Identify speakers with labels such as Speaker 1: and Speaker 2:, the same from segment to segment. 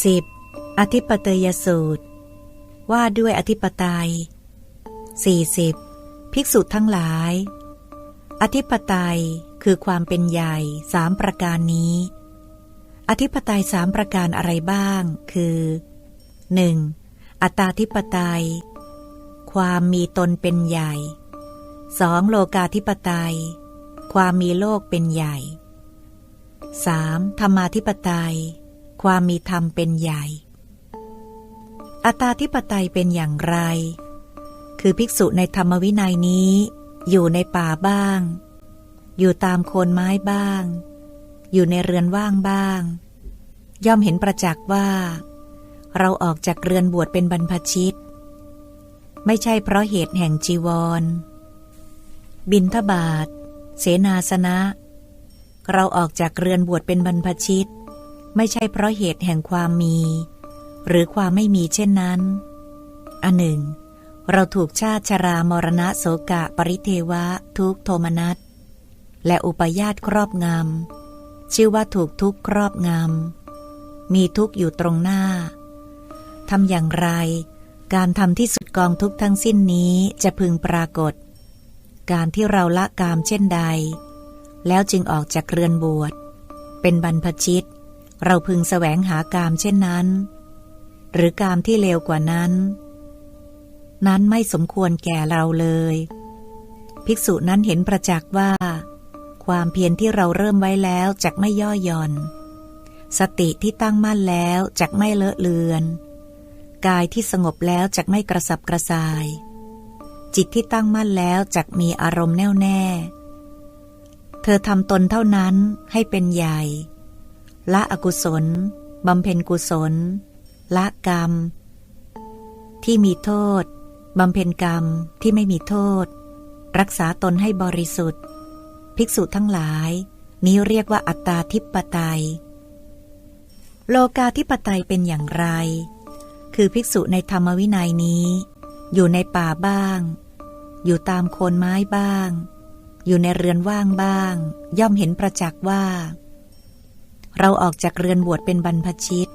Speaker 1: 10. อธิปเตยสูตร ว่าด้วยอธิปไตย 40. ภิกษุทั้งหลาย อธิปไตยคือความเป็นใหญ่สามประการนี้ อธิปไตยสามประการอะไรบ้าง คือ 1. อัตตาธิปไตย ความมีตนเป็นใหญ่ 2. โลกาธิปไตย ความมีโลกเป็นใหญ่ 3. ธรรมาธิปไตย ความมีธรรมเป็นใหญ่ อัตตาธิปไตยเป็นอย่างไร คือภิกษุในธรรมวินัยนี้ อยู่ในป่าบ้าง อยู่ตามโคนไม้บ้าง อยู่ในเรือนว่างบ้าง ย่อมเห็นประจักษ์ว่า เราออกจากเรือนบวชเป็นบรรพชิต ไม่ใช่เพราะเหตุแห่งจีวร บินทบาทเสนาสนะ เราออกจากเรือนบวชเป็นบรรพชิต ไม่ใช่เพราะเหตุแห่งความมี หรือความไม่มีเช่นนั้น อันหนึ่ง เราถูกชาติชรามรณะโสกะปริเทวะ ทุกโทมนัสและอุปญาตครอบงำชื่อว่าถูกทุกครอบงำมีทุกอยู่ตรงหน้าทำอย่างไร การทำที่สุดกองทุกทั้งสิ้นนี้จะพึงปรากฏ การที่เราละกามเช่นใด แล้วจึงออกจากเรือนบวช เป็นบรรพชิต เราพึงแสวงหากามเช่นนั้น หรือกามที่เลวกว่านั้น นั้นไม่สมควรแก่เราเลย ภิกษุนั้นเห็นประจักษ์ว่า ความเพียรที่เราเริ่มไว้แล้วจักไม่ย่อหย่อน สติที่ตั้งมั่นแล้วจักไม่เลอะเลือน กายที่สงบแล้วจักไม่กระสับกระส่าย จิตที่ตั้งมั่นแล้วจักมีอารมณ์แน่วแน่ เธอทำตนเท่านั้นให้เป็นใหญ่ ละอกุศลบำเพ็ญกุศล ละกรรม ที่มีโทษบำเพ็ญกรรมที่ไม่มีโทษ รักษาตนให้บริสุทธิ์ ภิกษุทั้งหลาย นี้เรียกว่าอัตตาทิปไตย โลกาธิปไตยเป็นอย่างไร คือภิกษุในธรรมวินัยนี้ อยู่ในป่าบ้าง อยู่ตามโคนไม้บ้าง อยู่ในเรือนว่างบ้าง ย่อมเห็นประจักษ์ว่า เราออกจากเรือนบวชเป็นบรรพชิต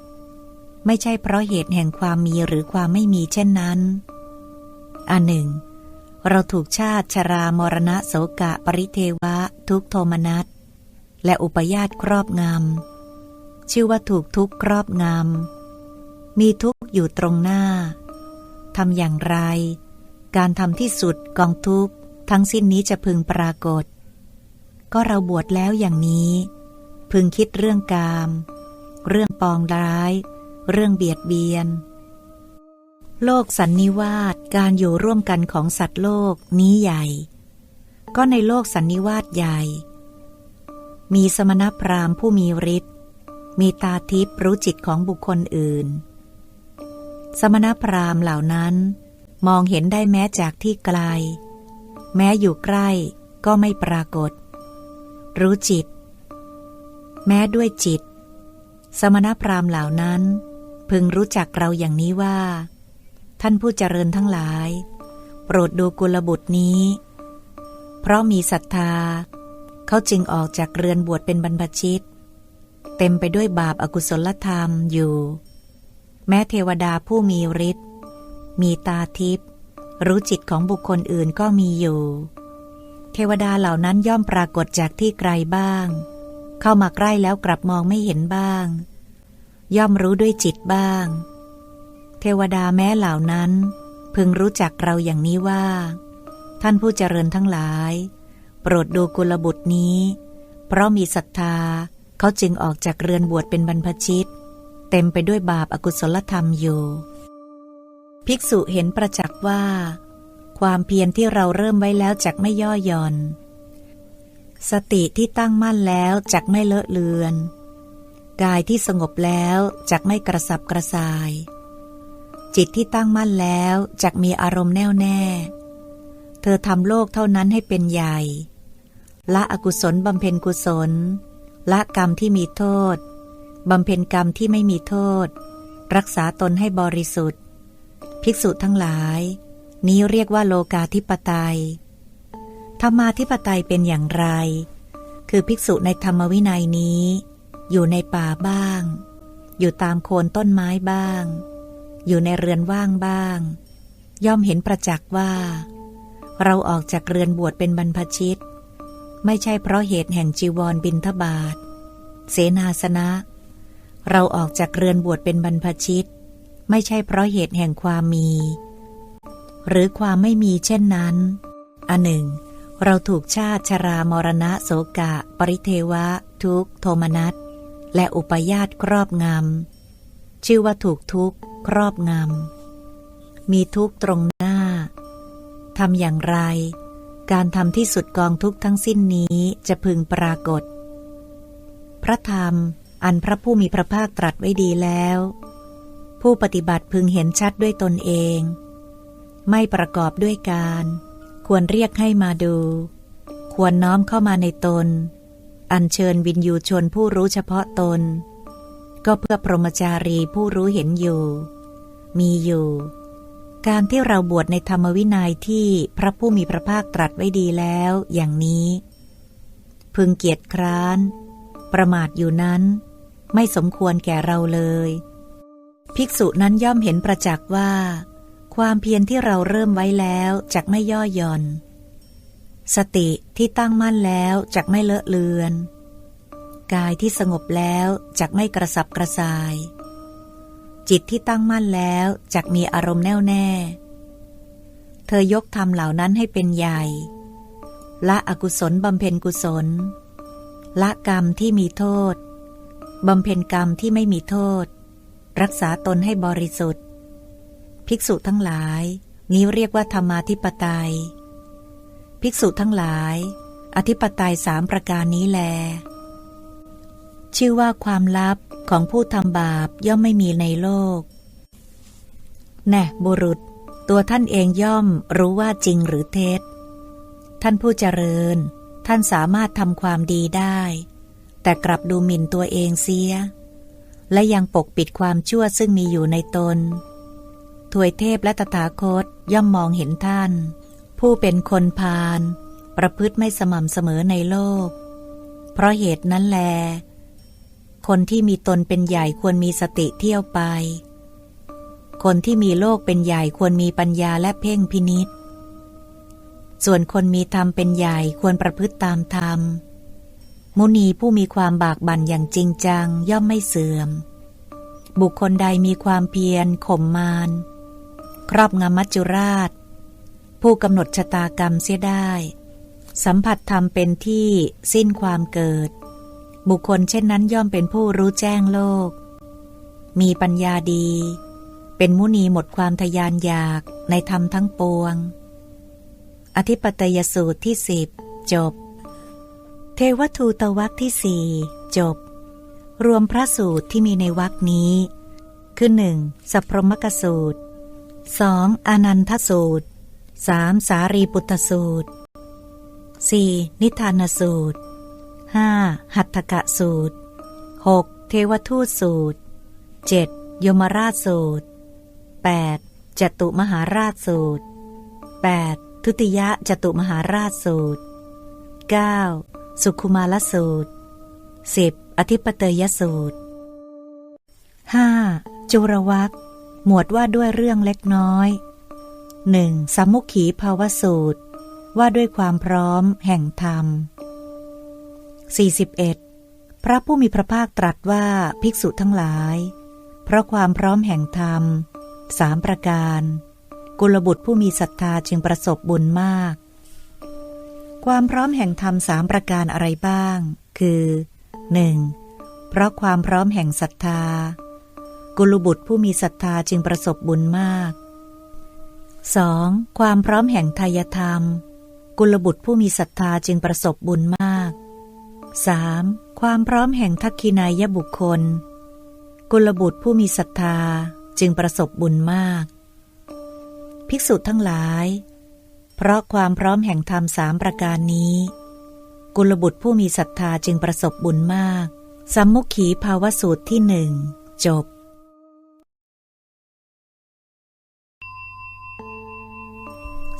Speaker 1: ไม่ใช่เพราะเหตุแห่งความมีหรือความไม่มีเช่นนั้นอันหนึ่ง เราถูกชาติชรามรณะโสกะปริเทวะ ทุกโทมนัสและอุปญาตครอบงำชื่อว่าถูกทุกครอบงำมีทุกอยู่ตรงหน้าทำอย่างไร การทำที่สุดกองทุกทั้งสิ้นนี้จะพึงปรากฏ ก็เราบวชแล้วอย่างนี้ พึงคิดเรื่องกาม เรื่องปองร้าย เรื่องเบียดเบียน โลกสันนิวาสการอยู่ร่วมกันของสัตว์โลกนี้ใหญ่ ก็ในโลกสันนิวาสใหญ่ มีสมณพราหมณ์ผู้มีฤทธิ์มีตาทิพย์รู้จิตของบุคคลอื่น สมณพราหมณ์เหล่านั้น มองเห็นได้แม้จากที่ไกล แม้อยู่ใกล้ก็ไม่ปรากฏ รู้จิต แม้ด้วยจิต สมณพราหมณ์เหล่านั้น พึงรู้จักเราอย่างนี้ว่า ท่านผู้เจริญทั้งหลาย โปรดดูกุลบุตรนี้ เพราะมีศรัทธา เขาจึงออกจากเรือนบวชเป็นบรรพชิต เต็มไปด้วยบาปอากุศลธรรมอยู่ แม้เทวดาผู้มีฤทธิ์มีตาทิพย์รู้จิตของบุคคลอื่นก็มีอยู่ เทวดาเหล่านั้นย่อมปรากฏจากที่ไกลบ้าง เข้ามาใกล้แล้วกลับมองไม่เห็นบ้าง ย่อมรู้ด้วยจิตบ้าง เทวดาแม้เหล่านั้น พึงรู้จักเราอย่างนี้ว่า ท่านผู้เจริญทั้งหลาย โปรดดูกุลบุตรนี้ เพราะมีศรัทธาเขาจึงออกจากเรือนบวชเป็นบรรพชิต เต็มไปด้วยบาปอากุศลธรรมอยู่ ภิกษุเห็นประจักษ์ว่า ความเพียรที่เราเริ่มไว้แล้วจักไม่ย่อหย่อน สติที่ตั้งมั่นแล้วจักไม่เลอะเลือน กายที่สงบแล้วจักไม่กระสับกระส่าย จิตที่ตั้งมั่นแล้วจักมีอารมณ์แน่วแน่ เธอทำโลกเท่านั้นให้เป็นใหญ่ ละอกุศลบำเพ็ญกุศล ละกรรมที่มีโทษบำเพ็ญกรรมที่ไม่มีโทษ รักษาตนให้บริสุทธิ์ ภิกษุทั้งหลาย นี้เรียกว่าโลกาธิปไตย ธรรมาธิปไตยเป็นอย่างไร คือภิกษุในธรรมวินัยนี้ อยู่ในป่าบ้าง อยู่ตามโคนต้นไม้บ้าง อยู่ในเรือนว่างบ้าง ย่อมเห็นประจักษ์ว่า เราออกจากเรือนบวชเป็นบรรพชิต ไม่ใช่เพราะเหตุแห่งจีวรบินทบาทเสนาสนะ เราออกจากเรือนบวชเป็นบรรพชิต ไม่ใช่เพราะเหตุแห่งความมี หรือความไม่มีเช่นนั้น อันหนึ่ง เราถูกชาติชรามรณะโสกะ ปริเทวะ ทุกโทมนัสและอุปยาตครอบงำชื่อว่าถูกทุกครอบงำมีทุกตรงหน้าทำอย่างไร การทำที่สุดกองทุกทั้งสิ้นนี้จะพึงปรากฏ พระธรรมอันพระผู้มีพระภาคตรัสไว้ดีแล้ว ผู้ปฏิบัติพึงเห็นชัดด้วยตนเอง ไม่ประกอบด้วยการ ควรเรียกให้มาดู ควรน้อมเข้ามาในตน อัญเชิญวินยูชนผู้รู้เฉพาะตน ก็เพื่อพรหมจารีผู้รู้เห็นอยู่ มีอยู่ การที่เราบวชในธรรมวินัยที่พระผู้มีพระภาคตรัสไว้ดีแล้วอย่างนี้ พึงเกียรติคร้าน ประมาทอยู่นั้น ไม่สมควรแก่เราเลย ภิกษุนั้นย่อมเห็นประจักษ์ว่า ความเพียรที่เราเริ่มไว้แล้วจักไม่ย่อหย่อน สติที่ตั้งมั่นแล้วจักไม่เลอะเลือน กายที่สงบแล้วจักไม่กระสับกระส่าย จิตที่ตั้งมั่นแล้วจักมีอารมณ์แน่วแน่ เธอยกธรรมเหล่านั้นให้เป็นใหญ่ ละอกุศลบำเพ็ญกุศล ละกรรมที่มีโทษบำเพ็ญกรรมที่ไม่มีโทษ รักษาตนให้บริสุทธิ์ ภิกษุทั้งหลาย นี้เรียกว่าธรรมาธิปไตย ภิกษุทั้งหลาย อธิปไตยสามประการนี้แล ชื่อว่าความลับของผู้ทำบาปย่อมไม่มีในโลก แน่บุรุษ ตัวท่านเองย่อมรู้ว่าจริงหรือเท็จ ท่านผู้เจริญ ท่านสามารถทำความดีได้ แต่กลับดูหมิ่นตัวเองเสีย และยังปกปิดความชั่วซึ่งมีอยู่ในตน ถวยเทพและตถาคตย่อมมองเห็นท่าน ผู้เป็นคนพาลประพฤติไม่สม่ำเสมอในโลก เพราะเหตุนั้นแล คนที่มีตนเป็นใหญ่ควรมีสติเที่ยวไป คนที่มีโลกเป็นใหญ่ควรมีปัญญาและเพ่งพินิษส่วนคนมีธรรมเป็นใหญ่ควรประพฤติตามธรรม มุนีผู้มีความบากบั่นอย่างจริงจังย่อมไม่เสื่อม บุคคลใดมีความเพียรข่มมาร ครอบงำมัจจุราช ผู้กำหนดชะตากรรมเสียได้ สัมผัสธรรมเป็นที่สิ้นความเกิด บุคคลเช่นนั้นย่อมเป็นผู้รู้แจ้งโลก มีปัญญาดี เป็นมุนีหมดความทยานอยากในธรรมทั้งปวง อธิปตยสูตรที่สิบจบ เทวทูตวักที่สี่จบ รวมพระสูตรที่มีในวักนี้ คือหนึ่งสัพพมกสูตร สองอนันทสูตรสามสารีปุตตสูตรสี่นิทานสูตรห้าหัตถกะสูตรหกเทวทูตสูตรเจ็ดยมราชสูตรแปดจตุมหาราชสูตรแปดทุติยะจตุมหาราชสูตรเก้าสุขุมารสูตรสิบอธิปเตยสูตรห้าจุรวัก หมวดว่าด้วยเรื่องเล็กน้อยหนึ่งสมุขีภาวสูตร ว่าด้วยความพร้อมแห่งธรรม 41. พระผู้มีพระภาคตรัสว่าภิกษุทั้งหลาย เพราะความพร้อมแห่งธรรมสามประการ กุลบุตรผู้มีศรัทธาจึงประสบบุญมาก ความพร้อมแห่งธรรมสามประการอะไรบ้าง คือ 1. เพราะความพร้อมแห่งศรัทธา กุลบุตรผู้มีศรัทธาจึงประสบบุญมาก 2. ความพร้อมแห่งทายธรรม กุลบุตรผู้มีศรัทธาจึงประสบบุญมาก 3. ความพร้อมแห่งทักขินายบุคคล กุลบุตรผู้มีศรัทธาจึงประสบบุญมาก ภิกษุทั้งหลาย เพราะความพร้อมแห่งธรรมสามประการนี้ กุลบุตรผู้มีศรัทธาจึงประสบบุญมาก สัมมุขีภาวสูตรที่หนึ่งจบ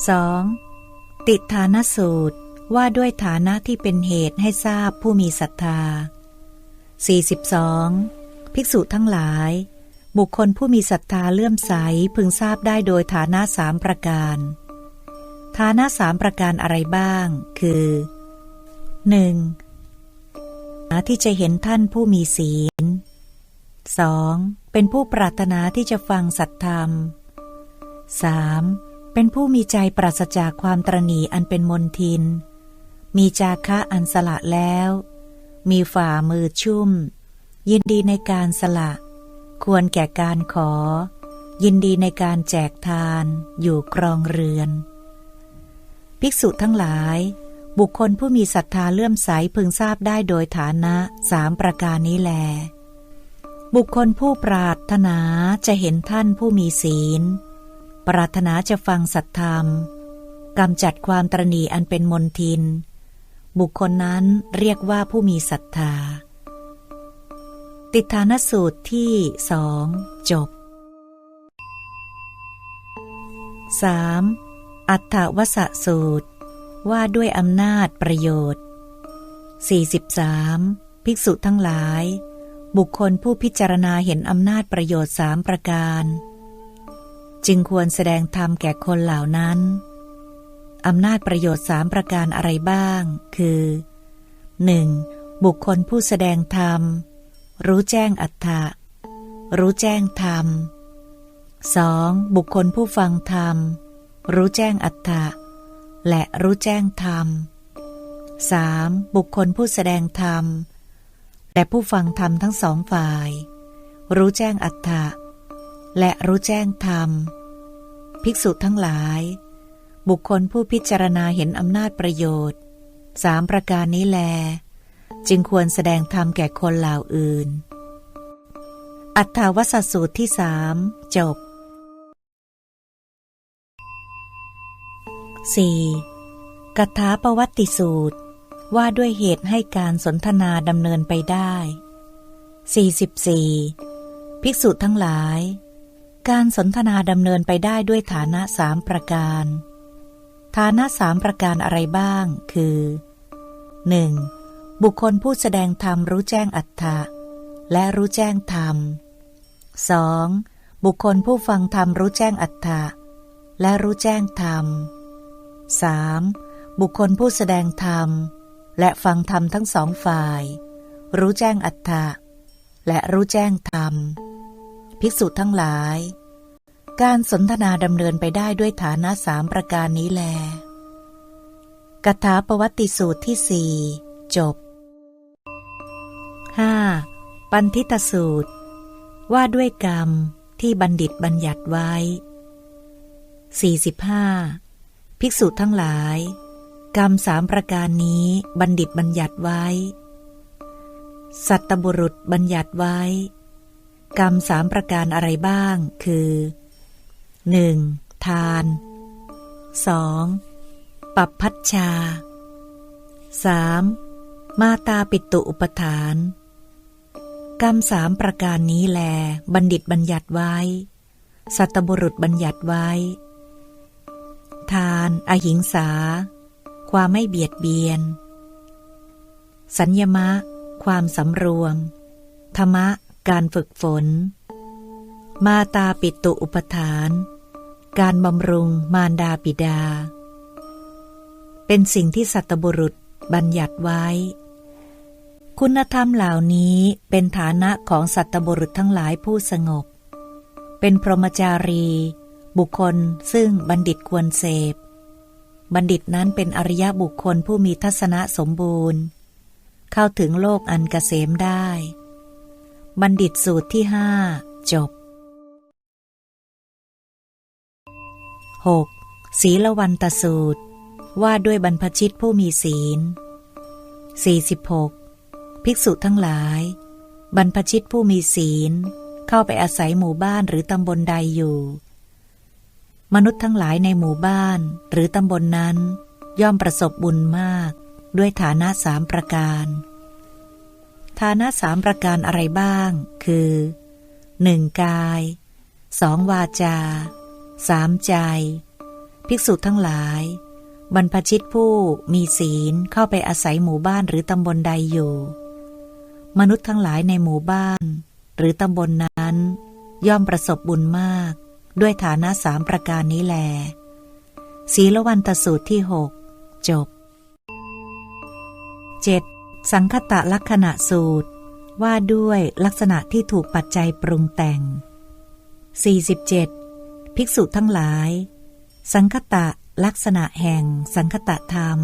Speaker 1: 2. ติฐานสูตรว่าด้วยฐานะที่เป็นเหตุให้ทราบผู้มีศรัทธา 42. ภิภิกษุทั้งหลาย บุคคลผู้มีศรัทธาเลื่อมใสพึงทราบได้โดยฐานะสามประการ ฐานะสามประการอะไรบ้าง คือ 1. ที่จะเห็นท่านผู้มีศีล 2. เป็นผู้ปรารถนาที่จะฟังสัตธรรม 3. เป็นผู้มีใจปราศจากความตรณีอันเป็นมนทิน มีจาคะอันสละแล้ว มีฝ่ามือชุ่ม ยินดีในการสละ ควรแก่การขอ ยินดีในการแจกทาน อยู่ครองเรือน ภิกษุทั้งหลาย บุคคลผู้มีศรัทธาเลื่อมใสพึงทราบได้โดยฐานะสามประการนี้แล บุคคลผู้ปรารถนาจะเห็นท่านผู้มีศีล ปรารถนาจะฟังสัตธรรมกำจัดความตรณีอันเป็นมนทิน บุคคลนั้นเรียกว่าผู้มีศรัทธา ติฐานสูตรที่สองจบ 3. อัฏฐวสสูตร ว่าด้วยอำนาจประโยชน์ 43. ภิกษุทั้งหลาย บุคคลผู้พิจารณาเห็นอำนาจประโยชน์สามประการ จึงควรแสดงธรรมแก่คนเหล่านั้นอำนาจประโยชน์สามประการอะไรบ้าง คือ 1. บุคคลผู้แสดงธรรม รู้แจ้งอัฏฐะรู้แจ้งธรรม 2. บุคคลผู้ฟังธรรม รู้แจ้งอัฏฐะและรู้แจ้งธรรม 3. บุคคลผู้แสดงธรรม และผู้ฟังธรรมทั้งสองฝ่าย รู้แจ้งอัฏฐะและรู้แจ้งธรรม ภิกษุทั้งหลาย บุคคลผู้พิจารณาเห็นอำนาจประโยชน์สามประการนี้แล จึงควรแสดงธรรมแก่คนเหล่าอื่น อัฏฐาวสสูตรที่สามจบ 4. กถาประวัติสูตร ว่าด้วยเหตุให้การสนทนาดำเนินไปได้ 44. ภิกษุทั้งหลาย การสนทนาดำเนินไปได้ด้วยฐานะสามประการ ฐานะสามประการอะไรบ้าง คือ 1. บุคคลผู้แสดงธรรมรู้แจ้งอัตถะและรู้แจ้งธรรม 2. บุคคลผู้ฟังธรรมรู้แจ้งอัตถะและรู้แจ้งธรรม 3. บุคคลผู้แสดงธรรม และฟังธรรมทั้งสองฝ่าย รู้แจ้งอัตถะและรู้แจ้งธรรม ภิกษุทั้งหลาย การสนทนาดำเนินไปได้ด้วยฐานะสามประการนี้แลกถาประวัติสูตรที่สี่จบ 5. ปันทิตสูตร ว่าด้วยกรรมที่บัณฑิตบัญญัติไว้ 45. ภิกษุทั้งหลาย กรรมสามประการนี้บัณฑิตบัญญัติไว้ สัตบุรุษบัญญัติไว้ กรรมสามประการอะไรบ้าง คือ 1. ทาน 2. ปัปพัชชา 3. มาตาปิตุอุปทาน กรรมสามประการนี้แล บัณฑิตบัญญัติไว้ สัตบุรุษบัญญัติไว้ ทาน อหิงสา ความไม่เบียดเบียน สัญญมะ ความสำรวม ธรรมะ การฝึกฝน มาตาปิตุอุปทาน การบำรุงมารดาปิดา เป็นสิ่งที่สัตบุรุษบัญญัติไว้ คุณธรรมเหล่านี้เป็นฐานะของสัตบุรุษทั้งหลายผู้สงบ เป็นพรหมจารี บุคคลซึ่งบัณฑิตควรเสพ บัณฑิตนั้นเป็นอริยบุคคลผู้มีทัศนะสมบูรณ์ เข้าถึงโลกอันกเกษมได้ บัณฑิตสูตรที่ห้าจบ 6. ศีลวันตสูตร ว่าด้วยบรรพชิตผู้มีศีล 46. ภิกษุทั้งหลาย บรรพชิตผู้มีศีล เข้าไปอาศัยหมู่บ้านหรือตำบลใดอยู่ มนุษย์ทั้งหลายในหมู่บ้านหรือตำบลนนั้น ย่อมประสบบุญมาก ด้วยฐานะสามประการ ฐานะสามประการอะไรบ้าง คือ 1. กาย 2. วาจา 3. ใจ ภิกษุทั้งหลาย บรรพชิตผู้มีศีลเข้าไปอาศัยหมู่บ้านหรือตำบลใดอยู่ มนุษย์ทั้งหลายในหมู่บ้าน หรือตำบลนนั้น ย่อมประสบบุญมาก ด้วยฐานะสามประการนี้แล ศีลวันตสูตรที่หกจบ 7. สังคตะลักษณะสูตร ว่าด้วยลักษณะที่ถูกปัจจัยปรุงแต่ง 47. ภิกษุทั้งหลาย สังคตะลักษณะแห่งสังคตะธรรม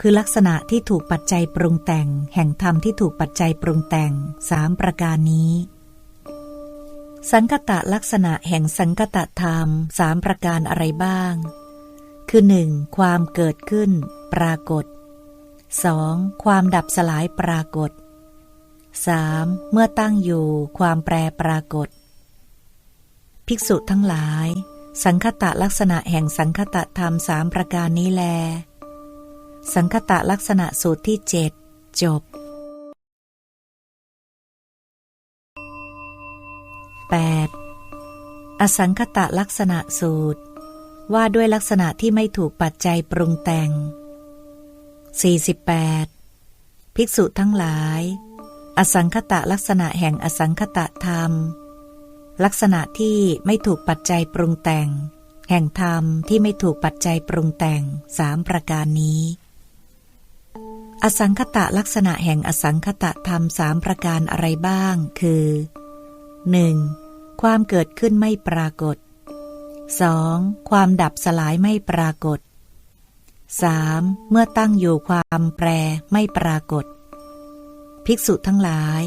Speaker 1: คือลักษณะที่ถูกปัจจัยปรุงแต่ง แห่งธรรมที่ถูกปัจจัยปรุงแต่งสามประการนี้ สังคตะลักษณะแห่งสังคตะธรรมสามประการอะไรบ้าง คือหนึ่งความเกิดขึ้น ปรากฏ 2. ความดับสลายปรากฏ 3. เมื่อตั้งอยู่ความแปรปรากฏ ภิกษุทั้งหลาย สังคตะลักษณะแห่งสังคตะธรรมสามประการนี้แล สังคตะลักษณะสูตรที่เจ็ดจบ 8. อสังคตะลักษณะสูตร ว่าด้วยลักษณะที่ไม่ถูกปัจจัยปรุงแต่ง 48. ภิกษุทั้งหลาย อสังคตะลักษณะแห่งอสังคตะธรรม ลักษณะที่ไม่ถูกปัจจัยปรุงแต่ง แห่งธรรมที่ไม่ถูกปัจจัยปรุงแต่งสามประการนี้ อสังคตะลักษณะแห่งอสังคตะธรรมสามประการอะไรบ้าง คือ 1. ความเกิดขึ้นไม่ปรากฏ 2. ความดับสลายไม่ปรากฏ 3. เมื่อตั้งอยู่ความแปรไม่ปรากฏ ภิกษุทั้งหลาย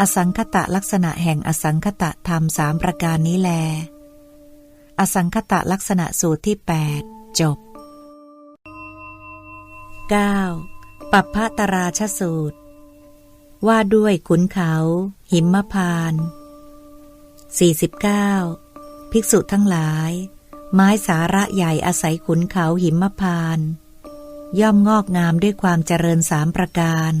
Speaker 1: อสังคตะลักษณะแห่งอสังคตะธรรมสามประการนี้แล อสังคตะลักษณะสูตรที่ 8 จบ 9. ปัปพะตราชสูตร ว่าด้วยขุนเขา หิมพาน 49. ภิกษุทั้งหลาย ไม้สาระใหญ่อาศัยขุนเขาหิมพาน ย่อมงอกงามด้วยความเจริญสามประการ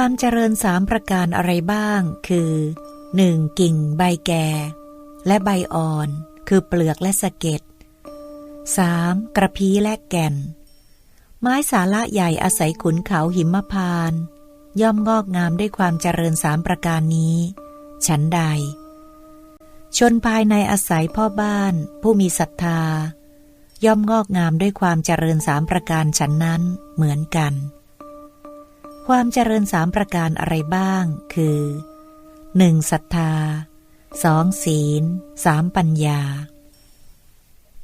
Speaker 1: ความเจริญสามประการอะไรบ้าง คือ 1. กิ่งใบแก่ และใบอ่อน คือเปลือกและสะเก็ด 3. กระพี้และแก่น ไม้สาระใหญ่อาศัยขุนเขาหิมพาน ย่อมงอกงามด้วยความเจริญสามประการนี้ ฉันใด ชนภายในอาศัยพ่อบ้าน ผู้มีศรัทธา ย่อมงอกงามด้วยความเจริญสามประการฉันนั้นเหมือนกัน ความเจริญสามประการอะไรบ้าง คือ 1. ศรัทธา 2. ศีล 3. ปัญญา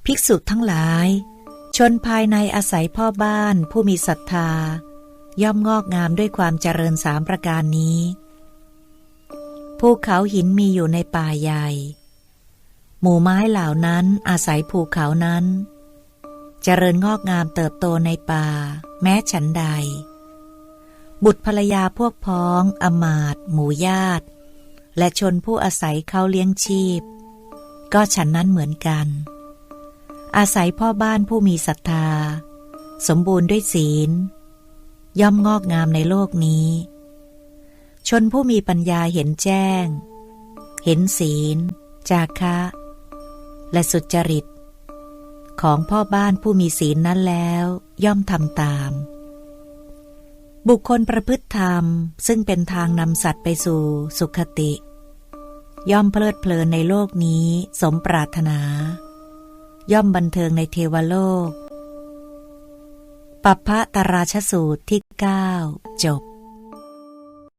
Speaker 1: ภิกษุทั้งหลาย ชนภายในอาศัยพ่อบ้านผู้มีศรัทธา ย่อมงอกงามด้วยความเจริญสามประการนี้ภูเขาหินมีอยู่ในป่าใหญ่ หมู่ไม้เหล่านั้นอาศัยภูเขานั้น เจริญงอกงามเติบโตในป่า แม้ฉันใด บุตรภรรยาพวกพ้องอมาตหมู่ญาติ และชนผู้อาศัยเขาเลี้ยงชีพ ก็ฉันนั้นเหมือนกัน อาศัยพ่อบ้านผู้มีศรัทธา สมบูรณ์ด้วยศีล ย่อมงอกงามในโลกนี้ ชนผู้มีปัญญาเห็นแจ้ง เห็นศีล จาคะ และสุจริต ของพ่อบ้านผู้มีศีลนั้นแล้ว ย่อมทำตาม บุคคลประพฤติธรรม ซึ่งเป็นทางนำสัตว์ไปสู่สุขติ ย่อมเพลิดเพลินในโลกนี้สมปรารถนา ย่อมบันเทิงในเทวโลก ปัพพะตราชสูตรที่ 9 จบ